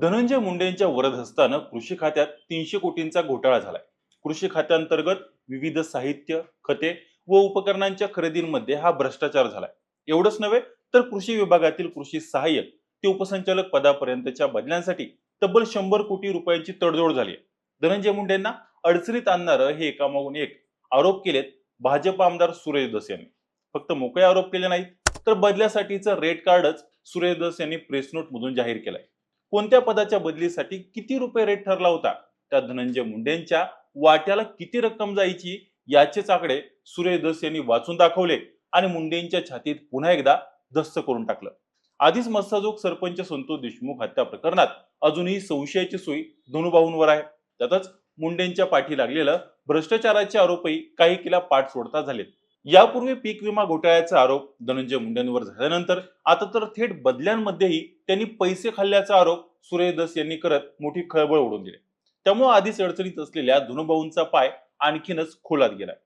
धनंजय मुंडेंच्या वरदहस्तानं कृषी खात्यात तीनशे कोटींचा घोटाळा झालाय. कृषी खात्यांतर्गत विविध साहित्य खते व उपकरणांच्या खरेदींमध्ये हा भ्रष्टाचार झालाय. एवढंच नव्हे तर कृषी विभागातील कृषी सहाय्यक ते उपसंचालक पदापर्यंतच्या बदल्यांसाठी तब्बल शंभर कोटी रुपयांची तडजोड झाली आहे. धनंजय मुंडेंना अडचणीत आणणारं हे एकामागून एक आरोप केलेत भाजप आमदार सुरेश दस यांनी. फक्त मोकळे आरोप केले नाहीत तर बदल्यासाठीचं रेड कार्डच सुरेश दस यांनी प्रेस नोट मधून जाहीर केलंय. कोणत्या पदाच्या बदलीसाठी किती रुपये रेट ठरला होता? त्या धनंजय मुंडेंच्या वाट्याला किती रक्कम जायची याचेच आकडे सुरेश दस यांनी वाचून दाखवले आणि मुंडेंच्या छातीत पुन्हा एकदा धस्त करून टाकलं. आधीच मस्साजोग सरपंच संतोष देशमुख हत्या प्रकरणात अजूनही संशयाची सोयी धनुभाऊंवर आहे. त्यातच मुंडेंच्या पाठी लागलेलं भ्रष्टाचाराचे आरोपही काही किला पाठ सोडता झालेत. यापूर्वी पीक विमा घोटाळ्याचा आरोप धनंजय मुंडेंवर झाल्यानंतर आता तर थेट बदल्यांमध्येही त्यांनी पैसे खाल्ल्याचा आरोप सुरेश दस यांनी करत मोठी खळबळ उडवून दिली. त्यामुळे आधीच अडचणीत असलेल्या धनुभाऊंचा पाय आणखीनच खोलात गेलाय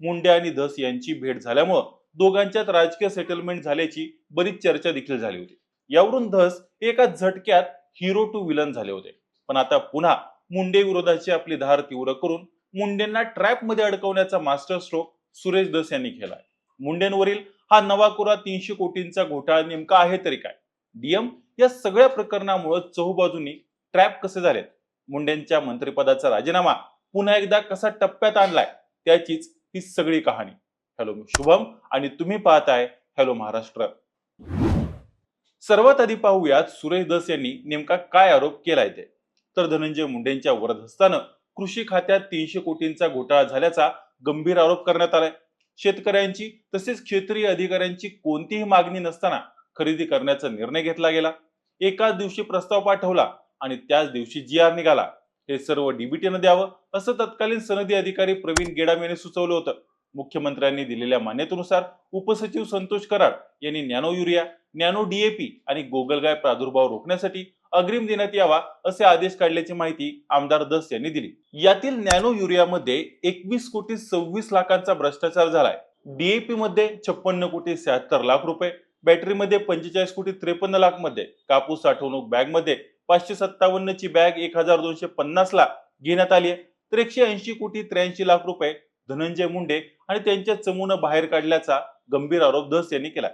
मुंडे आणि धस यांची भेट झाल्यामुळं दोघांच्यात राजकीय सेटलमेंट झाल्याची बरीच चर्चा देखील झाली होती. यावरून धस एका झटक्यात हिरो टू विलन झाले होते. पण आता पुन्हा मुंडे विरोधाची आपली धार तीव्र करून मुंडेंना ट्रॅपमध्ये अडकवण्याचा मास्टर स्ट्रोक सुरेश दस यांनी केलाय मुंडेंवरील हा नवा कोरा तीनशे कोटींचा घोटाळा नेमका आहे तरी काय? डीएम या सगळ्या प्रकरणामुळे चहूबाजूनी ट्रॅप कसे झालेत? मुंडेंच्या मंत्रिपदाचा राजीनामा पुन्हा एकदा कसा टप्प्यात आणलाय? त्याचीच ही सगळी कहाणी. हॅलो मी शुभम आणि तुम्ही पाहताय हॅलो महाराष्ट्र. सर्वात आधी पाहूयात सुरेश दस यांनी नेमका काय आरोप केलाय ते. तर धनंजय मुंडेंच्या वरदहस्तानं कृषी खात्यात तीनशे कोटींचा घोटाळा झाल्याचा गंभीर आरोप करण्यात आलाय. शेतकऱ्यांची तसेच क्षेत्रीय अधिकाऱ्यांची कोणतीही मागणी नसताना खरेदी करण्याचा निर्णय घेतला गेला. एकाच दिवशी प्रस्ताव पाठवला आणि त्याच दिवशी जी आर निघाला. हे सर्व डीबीटीनं द्यावं असं तत्कालीन सनदी अधिकारी प्रवीण गेडाम यांनी सुचवलं होतं. मुख्यमंत्र्यांनी दिलेल्या मान्यतेनुसार उपसचिव संतोष कराड यांनी नॅनो युरिया नॅनो डीएपी आणि गोगलगाय प्रादुर्भाव रोखण्यासाठी अग्रिम देण्यात यावा असे आदेश काढल्याची माहिती आमदार दस यांनी दिली. यातील नॅनो युरियामध्ये एकवीस कोटी सव्वीस लाखांचा भ्रष्टाचार झालाय. डीएपी मध्ये छप्पन्न कोटी शहात्तर लाख रुपये बॅटरीमध्ये पंचेचाळीस कोटी त्रेपन्न लाखमध्ये कापूस साठवणूक बॅगमध्ये पाचशे सत्तावन्न ची बॅग एक हजार दोनशे पन्नास ला घेण्यात आली आहे. तर एकशे ऐंशी कोटी त्र्याऐंशी लाख रुपये धनंजय मुंडे आणि त्यांच्या चमून बाहेर काढल्याचा गंभीर आरोप दस यांनी केला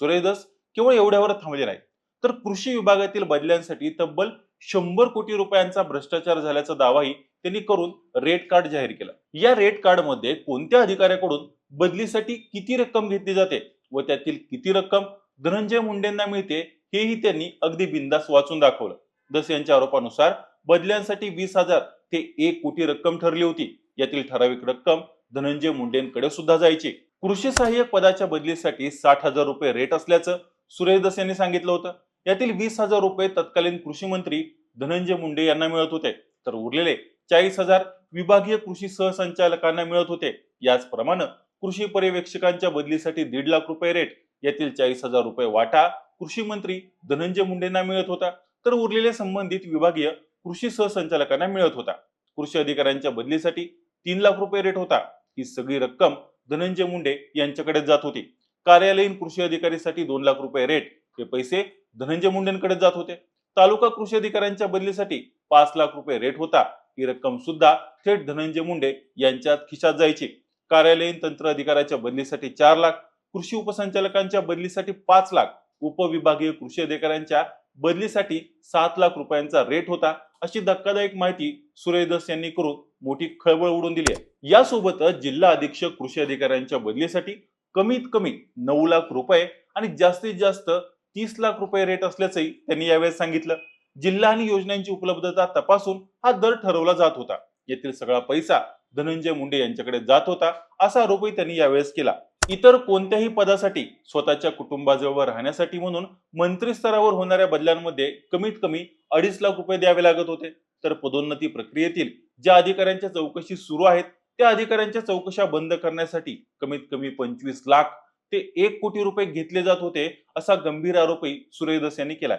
सुरेश दस केवळ एवढ्यावर थांबले नाही तर कृषी विभागातील बदल्यांसाठी तब्बल शंभर कोटी रुपयांचा भ्रष्टाचार झाल्याचा दावाही त्यांनी करून रेट कार्ड जाहीर केला. या रेट कार्डमध्ये कोणत्या अधिकाऱ्याकडून बदलीसाठी किती रक्कम घेतली जाते व त्यातील किती रक्कम धनंजय मुंडेंना मिळते हेही त्यांनी अगदी बिंदास वाचून दाखवलं. दस यांच्या आरोपानुसार बदल्यांसाठी वीस हजार ते एक कोटी रक्कम ठरली होती. यातील ठराविक रक्कम धनंजय मुंडेंकडे सुद्धा जायची. कृषी सहाय्यक पदाच्या बदलीसाठी साठ हजार रुपये रेट असल्याचं सुरेश दस यांनी सांगितलं होतं. यातील वीस हजार रुपये तत्कालीन कृषी मंत्री धनंजय मुंडे यांना मिळत होते. तर उरलेले चाळीस हजार विभागीय कृषी सहसंचालकांना मिळत होते. याचप्रमाणे कृषी पर्यवेक्षकांच्या बदलीसाठी दीड लाख रुपये रेट यातील चाळीस हजार रुपये वाटा कृषी मंत्री धनंजय मुंडेंना मिळत होता. तर उरलेले संबंधित विभागीय कृषी सहसंचालकांना मिळत होता. कृषी अधिकाऱ्यांच्या बदलीसाठी तीन लाख रुपये रेट होता. ही सगळी रक्कम धनंजय मुंडे यांच्याकडे जात होती. कार्यालयीन कृषी अधिकारीसाठी दोन लाख रुपये रेट हे पैसे धनंजय मुंडेंकडे जात होते. तालुका कृषी अधिकाऱ्यांच्या बदलीसाठी पाच लाख रुपये रेट होता. ही रक्कम सुद्धा थेट धनंजय मुंडे यांच्या खिशात जायची. कार्यालयीन तंत्र अधिकाऱ्याच्या बदलीसाठी चार लाख कृषी उपसंचालकांच्या बदलीसाठी पाच लाख उपविभागीय कृषी अधिकाऱ्यांच्या बदलीसाठी सात लाख रुपयांचा रेट होता. अशी धक्कादायक माहिती सुरेश दस यांनी करून मोठी खळबळ उडून दिली आहे. यासोबतच जिल्हा अधीक्षक कृषी अधिकाऱ्यांच्या बदलीसाठी कमीत कमी नऊ लाख रुपये आणि जास्तीत जास्त तीस लाख रुपये रेट असल्याचंही त्यांनी यावेळेस सांगितलं. जिल्हा आणि योजनांची उपलब्धता तपासून हा दर ठरवला जात होता. येथील सगळा पैसा धनंजय मुंडे यांच्याकडे जात होता असा आरोपही त्यांनी यावेळेस केला. इतर कोणत्याही पदासाठी स्वतःच्या कुटुंबाजवळ राहण्यासाठी म्हणून मंत्री स्तरावर होणाऱ्या बदल्यांमध्ये कमीत कमी अडीच लाख रुपये द्यावे लागत होते. तर पदोन्नती प्रक्रियेतील ज्या अधिकाऱ्यांच्या चौकशी सुरू आहेत त्या अधिकाऱ्यांच्या चौकशा बंद करण्यासाठी कमीत कमी पंचवीस लाख ते एक कोटी रुपये घेतले जात होते असा गंभीर आरोपही सुरेश दस यांनी केलाय.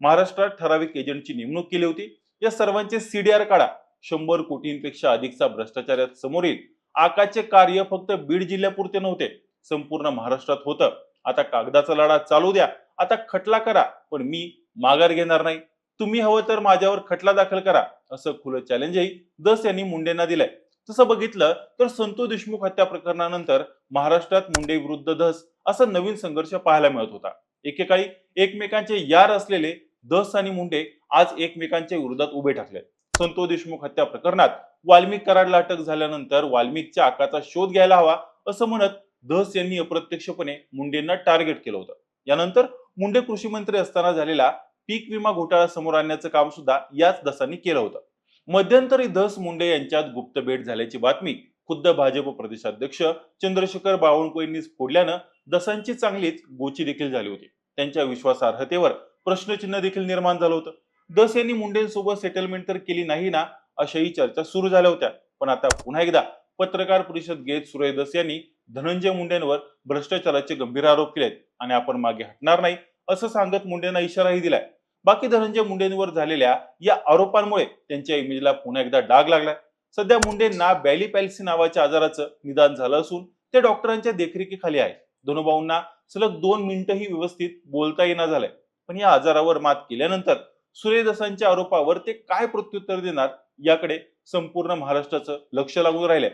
महाराष्ट्रात ठराविक एजंटची नेमणूक केली होती. या सर्वांचे सीडीआर काढा. शंभर कोटींपेक्षा अधिकचा भ्रष्टाचार समोर येईल. आकाचे कार्य फक्त बीड जिल्ह्यापुरते नव्हते संपूर्ण महाराष्ट्रात होतं. आता कागदाचा लढा चालू द्या. आता खटला करा पण मी माघार घेणार नाही. तुम्ही हवं तर माझ्यावर खटला दाखल करा असं खुलं चॅलेंजही दस यांनी मुंडेंना दिलंय. तसं बघितलं तर संतो देशमुख हत्या प्रकरणानंतर महाराष्ट्रात मुंडे विरुद्ध धस असा नवीन संघर्ष पाहायला मिळत होता. एकेकाळी एकमेकांचे यार असलेले धस आणि मुंडे आज एकमेकांच्या विरोधात उभे ठाकले. संतो देशमुख हत्या प्रकरणात वाल्मिक कराडला अटक झाल्यानंतर वाल्मिकच्या आकाचा शोध घ्यायला हवा असं म्हणत धस यांनी अप्रत्यक्षपणे मुंडेंना टार्गेट केलं होतं. यानंतर मुंडे कृषी मंत्री असताना झालेला पीक विमा घोटाळा समोर आणण्याचं काम सुद्धा याच दसांनी केलं होतं. मध्यंतरी धस मुंडे यांच्यात गुप्त भेट झाल्याची बातमी खुद्द भाजप प्रदेशाध्यक्ष चंद्रशेखर बावनकुळेंनीच फोडल्यानं दसांची चांगलीच गोची देखील झाली होती. त्यांच्या विश्वासार्हतेवर प्रश्नचिन्ह देखील निर्माण झालं होतं. दस यांनी मुंडेंसोबत सेटलमेंट तर केली नाही ना अशाही चर्चा सुरू झाल्या होत्या. पण आता पुन्हा एकदा पत्रकार परिषद घेत सुरेश दस यांनी धनंजय मुंडेंवर भ्रष्टाचाराचे गंभीर आरोप केलेत आणि आपण मागे हटणार नाही असं सांगत मुंडेंना इशाराही दिलाय. बाकी धनंजय मुंडेंवर झालेल्या या आरोपांमुळे त्यांच्या इमेजला पुन्हा एकदा डाग लागलाय. सध्या मुंडेंना बॅली पॅल्सी नावाच्या आजाराचं निदान झालं असून ते डॉक्टरांच्या देखरेखीखाली आहे. धनुभाऊंना सलग दोन मिनिटंही व्यवस्थित बोलता येणार झालंय. पण या आजारावर मात केल्यानंतर सूर्यदासांच्या आरोपावर ते काय प्रत्युत्तर देणार याकडे संपूर्ण महाराष्ट्राचं लक्ष लागून राहिलंय.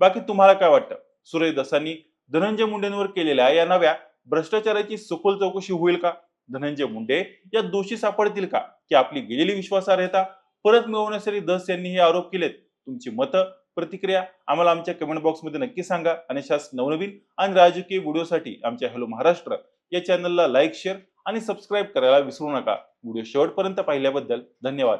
बाकी तुम्हाला काय वाटतं? सूर्यदासांनी धनंजय मुंडेंवर केलेल्या या नव्या भ्रष्टाचाराची सखोल चौकशी होईल का? धनंजय मुंडे या दोषी सापडतील का? की आपली गेलेली विश्वासार्हता परत मिळवण्यासाठी दस यांनी हे आरोप केलेत? तुमची मतं प्रतिक्रिया आम्हाला आमच्या कमेंट बॉक्समध्ये नक्की सांगा. आणि शास नवनवीन आणि राजकीय व्हिडिओसाठी आमच्या हॅलो महाराष्ट्र या चॅनलला लाईक शेअर आणि सबस्क्राईब करायला विसरू नका. व्हिडिओ शेवटपर्यंत पाहिल्याबद्दल धन्यवाद.